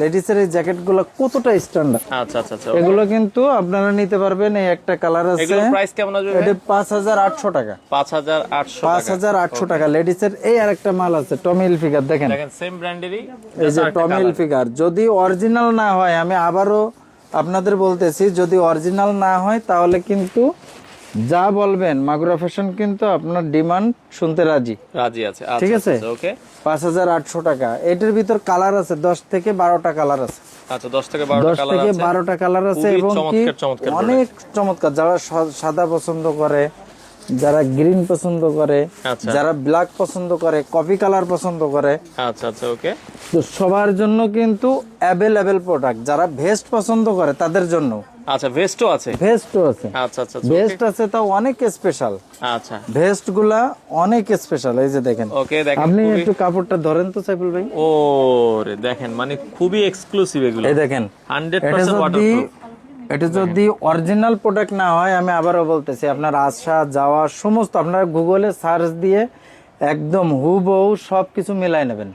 লেডিসের এই জ্যাকেটগুলো কতটা স্ট্যান্ডার্ড আচ্ছা আচ্ছা আচ্ছা এগুলো কিন্তু আপনারা নিতে পারবেন এই একটা কালার আছে। এগুলো প্রাইস কেমন আসবে এটা পাঁচ হাজার আটশো টাকা। পাঁচ হাজার আটশো পাঁচ হাজার আটশো টাকা। লেডিসের এই আরেকটা মাল আছে টমিল ফিগার দেখেন। দেখেন সেম ব্র্যান্ডেরই এই যে টমিল ফিগার যদি অরিজিনাল না হয় আমি আবারও আপনাদের বলতেছি যদি অরিজিনাল না হয় তাহলে কিন্তু যা বলবেন মাগুরা ফ্যাশন কিন্তু আপনার ডিমান্ড শুনতে রাজি। রাজি আছে আচ্ছা, ঠিক আছে? ওকে পাঁচ হাজার আটশো টাকা। এটার ভিতর কালার আছে দশ থেকে বারোটা কালার আছে। আচ্ছা দশ থেকে বারোটা কালার আছে। এবং অনেক চমৎকার। যারা সাদা পছন্দ করে যারা গ্রিন পছন্দ করে আচ্ছা। যারা ব্ল্যাক পছন্দ করে কফি কালার পছন্দ করে আচ্ছা আচ্ছা ওকে তো সবার জন্য কিন্তু অ্যাভেলেবেল প্রোডাক্ট যারা ভেস্ট পছন্দ করে তাদের জন্য। আচ্ছা ভেস্টও আছে? ভেস্টও আছে। আচ্ছা আচ্ছা আচ্ছা, ভেস্ট আছে তাও অনেক স্পেশাল আচ্ছা। ভেস্টগুলা অনেক স্পেশাল এই যে দেখেন। ওকে দেখেন আপনি একটু কাপড়টা ধরেন তো সাইফুল ভাই। ও রে দেখেন মানে খুবই এক্সক্লুসিভ এগুলো। এই দেখেন হান্ড্রেড এটা পার্সেন্ট যদি ওয়াটারপ্রুফ এটা যদি অরিজিনাল প্রোডাক্ট না হয় আমি আবারও বলতেছি আপনার আসা যাওয়া সমস্ত আপনারা গুগলে সার্চ দিয়ে একদম হুবহু সবকিছু মিলাই নেবেন।